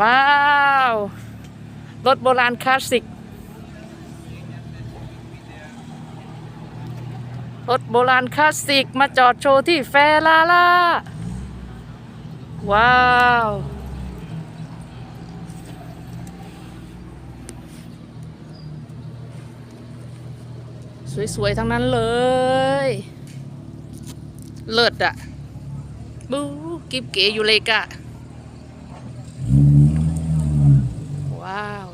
ว้าว รถโบราณคลาสสิก รถโบราณคลาสสิก มาจอดโชว์ที่แฟลาล่า ว้าวสวย ๆ ทั้งนั้นเลย เลิศอะบูกิบเก๋อยู่เลยกะ ว้าว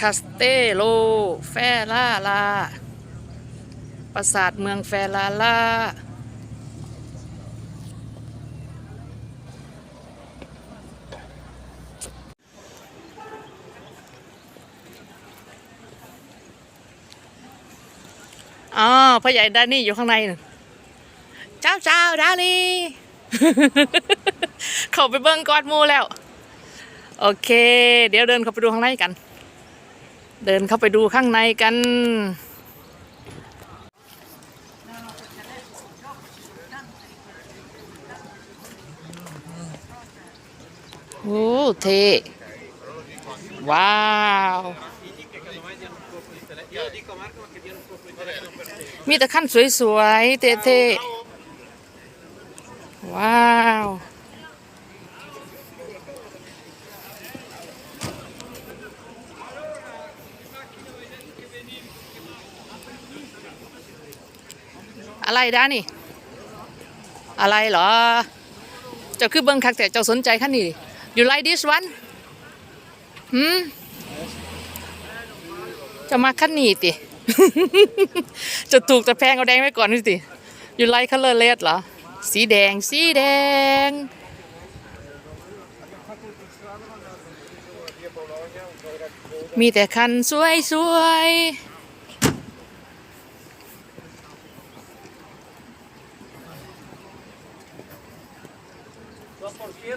คาสเตโล แฟลาลา ปราสาทเมืองแฟลาลา อ๋อพ่อใหญ่ดานี่อยู่ข้างในน่ะเจ้าเจ้าดานี่เขาไปเบิ้งกอดมูแล้ว โอเค เดี๋ยวเดินเข้าไปดูข้างในกัน เดินเข้าไปดูข้างในกัน โอ้เท่ว้าว มีแต่ขั้นสวยๆ เท่ๆ ว้าว อะไรด้านี่ อะไรเหรอ เจ้าคือเบิ้งคักแต่เจ้าสนใจขั้นนี้ you like this one หืมจะมาขั้นนี้ติจะถูกจะแพงเอาแดงไว้ก่อนนี่สิ you like color red เหรอ สีแดง สีแดง มีแต่คันสวยสวย อ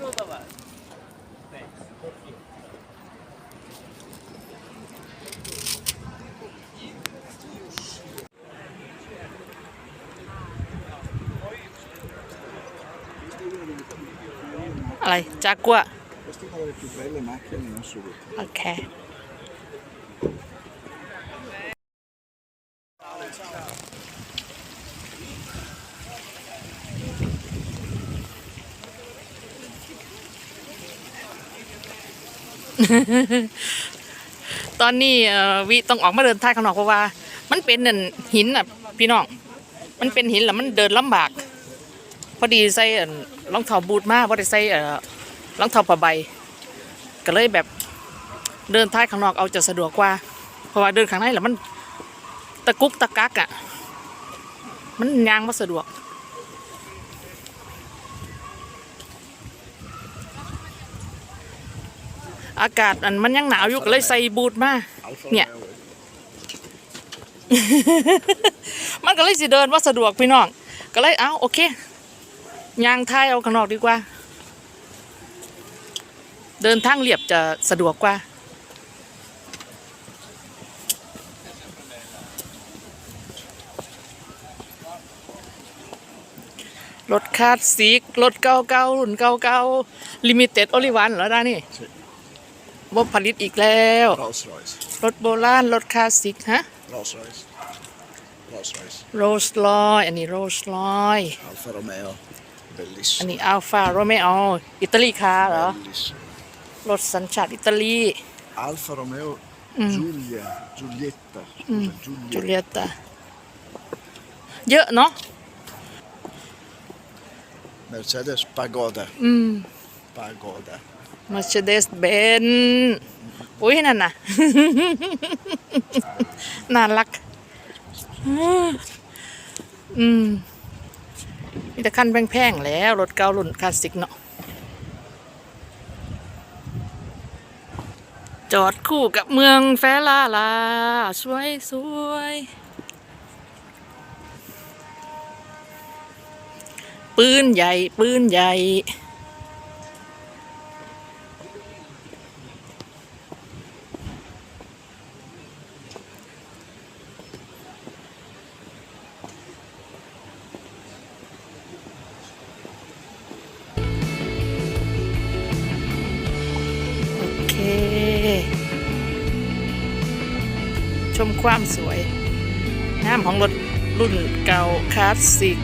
ะไรจากัว Queste sono le più belle macchine in assoluto. โอ ตอนนี้วิต้องออกมาเดินทาข้างนอกเพราะว่า มันเป็นนั่นหินอะ พี่น้อง มันเป็นหินแล้วมันเดินลำบาก พอดีใส่รองเท้าบูทมาพอดีใส่รองเท้าผ้าใบ ก็เลยแบบเดินท้ายข้างนอกเอาจะสะดวกกว่า เพราะว่าเดินข้างในแล้วมันตะกุกตะกักอะ มันยางมาสะดวก อากาศอันมันยังหนาวอยู่ก็เลยใส่บูทมา Alfa Ja. Romeo. มันก็เลยสิเดินว่าสะดวกพี่น้องก็เลยเอาโอเคยางท้ายเอาข้างนอกดีกว่า เดินทางเรียบจะสะดวกกว่ารถคลาสสิกรถเก่าๆรุ่นเก่าๆลิมิเต็ดโอลิวันเหรอด้านี่ ใช่บ่ผลิตอีกแล้ว Rolls Royce. รถโบราณ รถคลาสสิกฮะ Rolls Royce. Rolls Royce. โรสลอย อันนี้โรสลอย Alfa Romeo. อัน Bellissimo. นี้อัลฟาโรเมโออิตาลีคาร์เหรอ Bellissimo. รถสัญชาติอิตาลี Alfa Romeo Giulia. Giulietta. Scusa, จู Giulietta. เลียตาเยอะเนาะ Mercedes Pagoda. อื ม Pagoda. Mercedes Benz อุ้ยนั่นน่ะ น่ารัก อืม มีแต่คันแพงๆแล้ว รถเก่ารุ่นคลาสสิกเนาะ จอดคู่กับเมืองแฟลาลา สวยสวยปืนใหญ่ ปืนใหญ่ ชมความสวย งามของรถรุ่นเก่าคลาสสิก